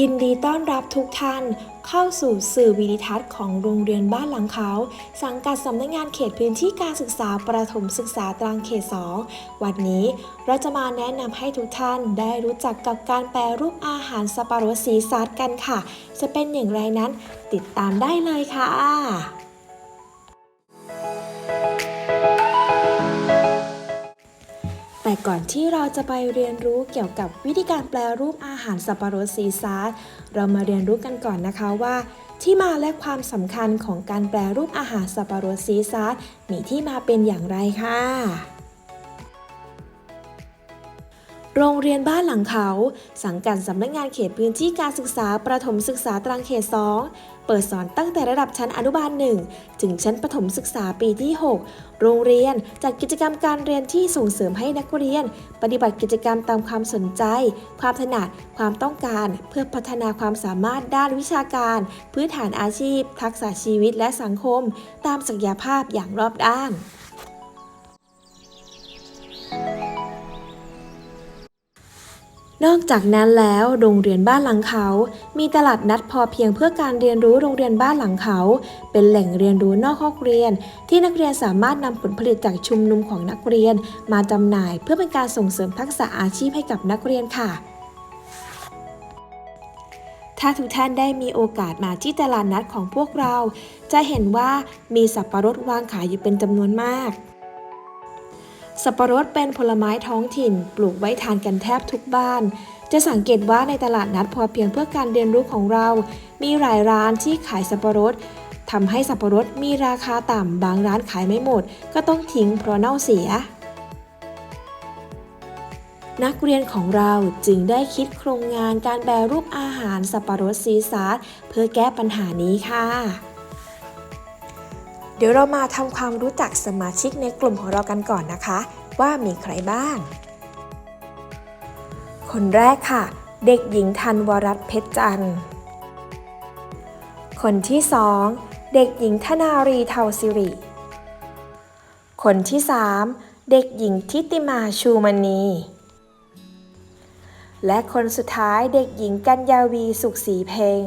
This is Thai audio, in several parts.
ยินดีต้อนรับทุกท่าน เข้าสู่สื่อวิดิทัศน์ของโรงเรียนบ้านหลังเขา สังกัดสำนักงานเขตพื้นที่การศึกษาประถมศึกษาตรังเขต 2 วันนี้เราจะมาแนะนำให้ทุกท่านได้รู้จักกับการแปรรูปอาหารสับปะรดสีสัดกันค่ะ จะเป็นอย่างไรนั้นติดตามได้เลยค่ะ แต่ก่อนที่เราจะไปเรียนรู้เกี่ยวกับวิธีการแปลรูปอาหารสับปะรดซีซาร์เรามาเรียนรู้กันก่อนนะคะว่า ที่มาและความสำคัญของการแปลรูปอาหารสับปะรดซีซาร์มีที่มาเป็นอย่างไรค่ะ โรงเรียนบ้านหลังเขา สังกัดสำนักงานเขตพื้นที่การศึกษาประถมศึกษาตรังเขต 2 เปิดสอนตั้งแต่ระดับชั้นอนุบาล 1 ถึงชั้นประถมศึกษาปีที่ 6 โรงเรียนจัดกิจกรรมการเรียนที่ส่งเสริมให้นักเรียน ปฏิบัติกิจกรรมตามความสนใจ ความถนัด ความต้องการ เพื่อพัฒนาความสามารถด้านวิชาการ พื้นฐานอาชีพ ทักษะชีวิตและสังคม ตามศักยภาพอย่างรอบด้าน นอกจากนั้นแล้วโรงเรียนบ้านหลังเขา มีตลาดนัดพอเพียงเพื่อการเรียนรู้โรงเรียนบ้านหลังเขา เป็นแหล่งเรียนรู้นอกห้องเรียน ที่นักเรียนสามารถนำผลผลิตจากชุมนุมของนักเรียน มาจำหน่ายเพื่อเป็นการส่งเสริมทักษะอาชีพให้กับนักเรียนค่ะ ถ้าทุกท่านได้มีโอกาสมาที่ตลาดนัดของพวกเรา จะเห็นว่ามีสับปะรดวางขายอยู่เป็นจำนวนมาก สับปะรดเป็นผลไม้ท้องถิ่น ปลูกไว้ทานกันแทบทุกบ้าน จะสังเกตว่าในตลาดนัดพอเพียงเพื่อการเรียนรู้ของเรา มีหลายร้านที่ขายสับปะรดทำให้สับปะรดมีราคาต่ำบางร้านขายไม่หมด ก็ต้องทิ้งเพราะเน่าเสีย นักเรียนของเราจึงได้คิดโครงงานการแปรรูปอาหารสับปะรดซีซาร์เพื่อแก้ปัญหานี้ค่ะ เดี๋ยวเรามาทำความรู้จักสมาชิกในกลุ่มของเรากันก่อนนะคะ ว่ามีใครบ้าง คนแรกค่ะ เด็กหญิงธันวรัตน์เพชรจันทร์ คนที่สองเด็กหญิงธนารีเทาสิริ คนที่สามเด็กหญิงทิติมาชูมณี และคนสุดท้ายเด็กหญิงกัญญาวีสุขศรีเพง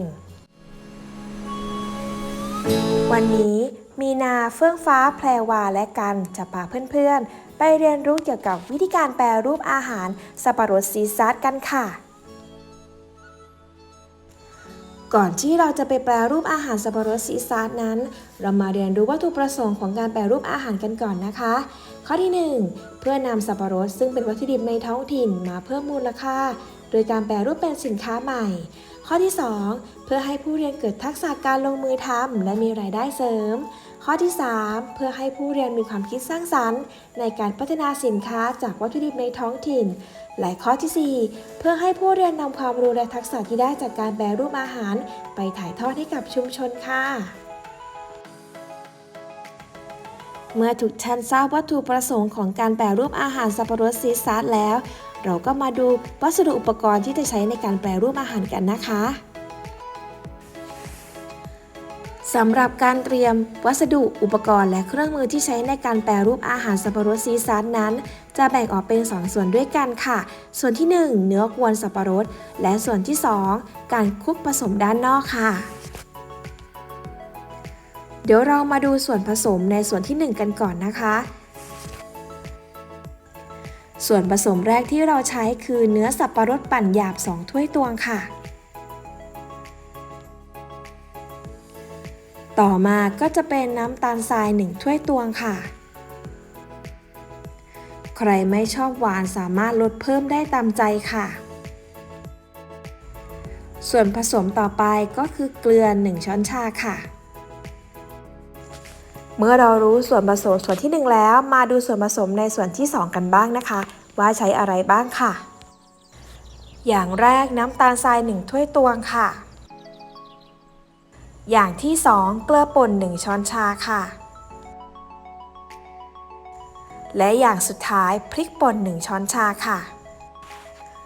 วันนี้ มีนาเฟื่องฟ้าแพรวาและกันจะพาเพื่อนๆ ไปเรียนรู้เกี่ยวกับวิธีการแปรรูปอาหารสับปะรดซีซัสกันค่ะ ก่อนที่เราจะไปแปรรูปอาหารสับปะรดซีซัสนั้น เรามาเรียนรู้วัตถุประสงค์ของการแปรรูปอาหารกันก่อนนะคะ ข้อที่ 1 เพื่อนำสับปะรดซึ่งเป็นวัตถุดิบในท้องถิ่นมาเพิ่มมูลค่า โดยการแปรรูปเป็นสินค้าใหม่ข้อที่ 2 เพื่อให้ผู้เรียนเกิดทักษะการลงมือทำและมีรายได้เสริม ข้อที่ 3 เพื่อให้ผู้เรียนมีความคิดสร้างสรรค์ ในการพัฒนาสินค้าจากวัตถุดิบในท้องถิ่น และข้อทีสี่ 4 เพื่อให้ผู้เรียนนำความรู้และทักษะที่ได้จากการแปรรูปอาหาร ไปถ่ายทอดให้กับชุมชนค่ะเมื่อทุกท่านทราบวัตถุประสงค์ของการแปรรูปอาหารสับปะรดซีซัสแล้ว เราก็มาดูวัสดุอุปกรณ์ที่จะใช้ในการแปรรูปอาหารกันนะคะ สำหรับการเตรียมวัสดุอุปกรณ์และเครื่องมือที่ใช้ในการแปรรูปอาหารสับปะรดซีซัสนั้น จะแบ่งออกเป็น 2 ส่วนด้วยกันค่ะ ส่วนที่ 1 เนื้อกวนสับปะรด และส่วนที่ 2 การคลุกผสมด้านนอกค่ะ เดี๋ยวเรามาดูส่วนผสมในส่วนที่ 1 กันก่อนนะคะ ส่วนผสมแรกที่เราใช้คือเนื้อสับปะรดปั่นหยาบ 2 ถ้วยตวงค่ะ ต่อมาก็จะเป็นน้ำตาลทราย1ถ้วยตวงค่ะ ใครไม่ชอบหวานสามารถลดเพิ่มได้ตามใจค่ะ ส่วนผสมต่อไปก็คือเกลือ 1 ช้อนชาค่ะ เมื่อเรารู้ส่วนผสมส่วนที่ 1 แล้ว มาดูส่วนผสมในส่วนที่ 2 กันบ้างนะคะ ว่าใช้อะไรบ้างค่ะ อย่างแรกน้ำตาลทราย 1 ถ้วยตวงค่ะ อย่างที่ 2 เกลือป่น 1 ช้อนชาค่ะ และอย่างสุดท้ายพริกป่น 1 ช้อนชาค่ะ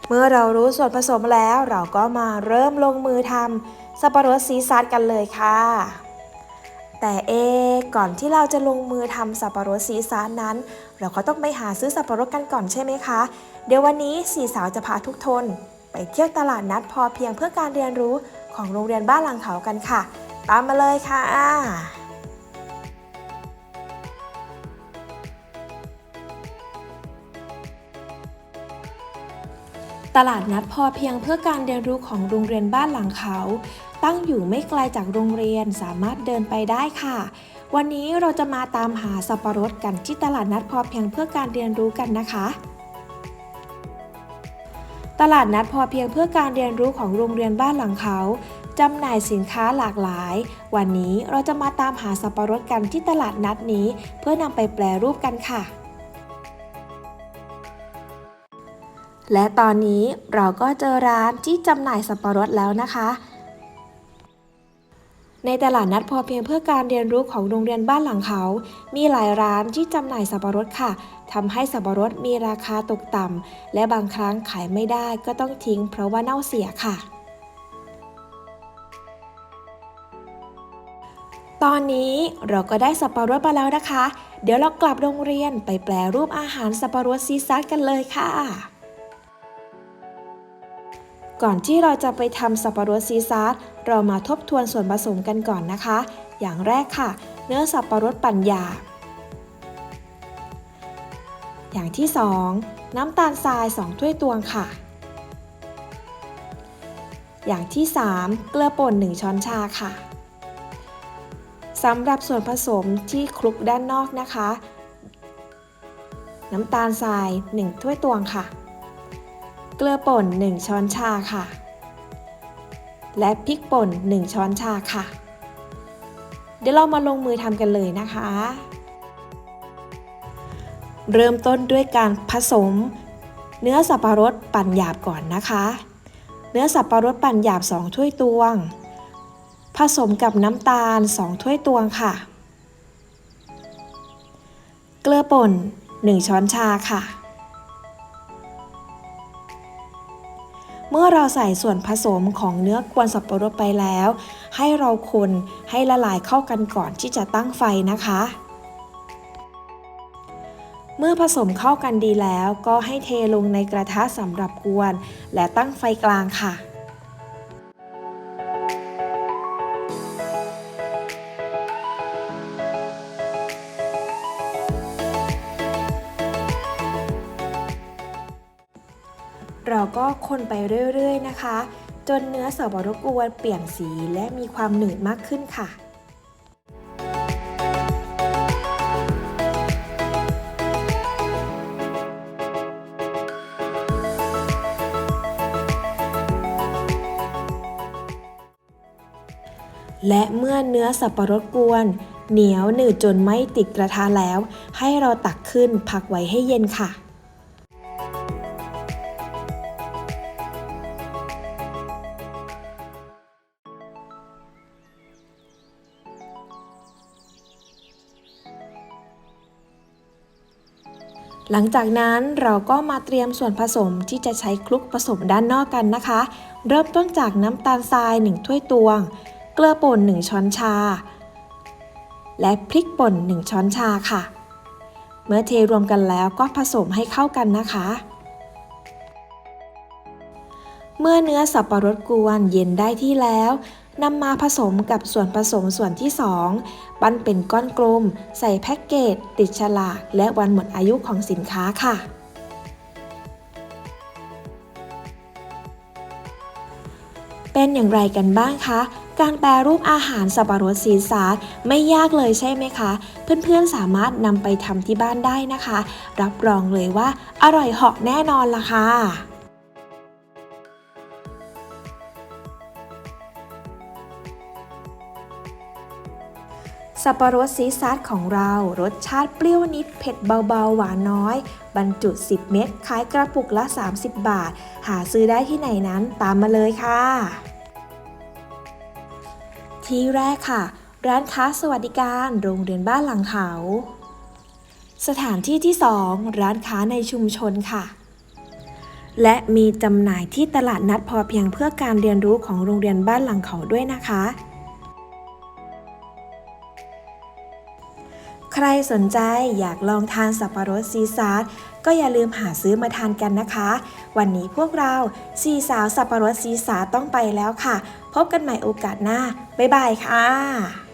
เมื่อเรารู้ส่วนผสมแล้วเราก็มาเริ่มลงมือทำสับปะรดซีซัสกันเลยค่ะ แต่เอ ก่อนที่เราจะลงมือทำสับปะรดซีซัสนั้น เราก็ต้องไปหาซื้อสับปะรดกันก่อนใช่ไหมคะ เดี๋ยววันนี้สี่สาวจะพาทุกทนไปเที่ยวตลาดนัดพอเพียงเพื่อการเรียนรู้ของโรงเรียนบ้านหลังเขากันค่ะ ตามมาเลยค่ะตลาดนัดพอเพียงเพื่อการเรียนรู้ของโรงเรียนบ้านหลังเขา ตั้งอยู่ไม่ไกลจากโรงเรียนสามารถเดินไปได้ค่ะ วันนี้เราจะมาตามหาสับปะรดกันที่ตลาดนัดพอเพียงเพื่อการเรียนรู้กันนะคะ ตลาดนัดพอเพียงเพื่อการเรียนรู้ของโรงเรียนบ้านหลังเขา จำหน่ายสินค้าหลากหลาย วันนี้เราจะมาตามหาสับปะรดกันที่ตลาดนัดนี้ เพื่อนำไปแปรรูปกันค่ะ และตอนนี้เราก็เจอร้านที่จำหน่ายสับปะรดแล้วนะคะ ในตลาดนัดพอเพียงเพื่อการเรียนรู้ของโรงเรียนบ้านหลังเขา มีหลายร้านที่จำหน่ายสับปะรดค่ะทำให้สับปะรดมีราคาตกต่ำและบางครั้งขายไม่ได้ก็ต้องทิ้งเพราะว่าเน่าเสียค่ะ ตอนนี้เราก็ได้สับปะรดมาแล้วนะคะ เดี๋ยวเรากลับโรงเรียนไปแปลรูปอาหารสับปะรดซีซัสกันเลยค่ะ ก่อนที่เราจะไปทำสับปะรดซีซาร์เรามาทบทวนส่วนผสมกันก่อนนะคะ อย่างแรกค่ะ เนื้อสับปะรดปั่นหยาบอย่างที่ 2 น้ำตาลทราย 2 ถ้วยตวงค่ะ อย่างที่ 3 เกลือป่น 1 ช้อนชาค่ะ สำหรับส่วนผสมที่คลุกด้านนอกนะคะ น้ำตาลทราย 1 ถ้วยตวงค่ะ เกลือป่น 1 ช้อนชาค่ะ และพริกป่น 1 ช้อนชาค่ะ เดี๋ยวเรามาลงมือทำกันเลยนะคะ เริ่มต้นด้วยการผสม เนื้อสับปะรดปั่นหยาบก่อนนะคะ เนื้อสับปะรดปั่นหยาบ 2 ถ้วยตวง สมกับน้ำตาล 2 ถ้วยตวงค่ะ เกลือป่น 1 ช้อนชาค่ะ เมื่อเราใส่ส่วนผสมของเนื้อกวนสับปะรดไปแล้ว ให้เราคนให้ละลายเข้ากันก่อนที่จะตั้งไฟนะคะ เมื่อผสมเข้ากันดีแล้วก็ให้เทลงในกระทะสำหรับกวน และตั้งไฟกลางค่ะ เราก็คนไปเรื่อยๆนะคะ จนเนื้อสับปะรดกวนเปลี่ยนสีและมีความหนืดมากขึ้นค่ะและเมื่อเนื้อสับปะรดกวน เหนียวหนืดจนไม่ติดกระทะแล้ว ให้เราตักขึ้นพักไว้ให้เย็นค่ะ หลังจากนั้นเราก็มาเตรียมส่วนผสมที่จะใช้คลุกผสมด้านนอกกันนะคะ เริ่มต้นจากน้ำตาลทราย 1 ถ้วยตวง เกลือป่น 1 ช้อนชา และพริกป่น 1 ช้อนชาค่ะ เมื่อเทรวมกันแล้วก็ผสมให้เข้ากันนะคะ เมื่อเนื้อสับปะรดกวนเย็นได้ที่แล้ว นำมาผสมกับส่วนผสมส่วนที่ 2 ปั้นเป็นก้อนกลม ใส่แพ็กเกจ ติดฉลาก และวันหมดอายุของสินค้าค่ะเป็นอย่างไรกันบ้างคะ การแปรรูปอาหารสับปะรดซีซารไม่ยากเลยใช่ไหมคะ เพื่อนๆสามารถนำไปทำที่บ้านได้นะคะ รับรองเลยว่าอร่อยเหาะแน่นอนล่ะค่ะ สับปะรดซีซัสของเรารสชาติเปรี้ยวนิดเผ็ดเบาๆ หวานน้อย บรรจุ 10 เม็ดขายกระปุกละ 30 บาท หาซื้อได้ที่ไหนนั้นตามมาเลยค่ะ ที่แรกค่ะ ร้านค้าสวัสดิการโรงเรียนบ้านหลังเขา สถานที่ที่ 2 ร้านค้าในชุมชนค่ะและมีจำหน่ายที่ตลาดนัดพอเพียงเพื่อการเรียนรู้ของโรงเรียนบ้านหลังเขาด้วยนะคะ รสนใจอยากลองทานสับปะรดซีซาร์ก็อย่าลืมหาซื้อมาทานกันนะคะ วันนี้พวกเราสี่สาวสับปะรดซีซาร์ต้องไปแล้วค่ะ พบกันใหม่โอกาสหน้า บ๊ายบายค่ะ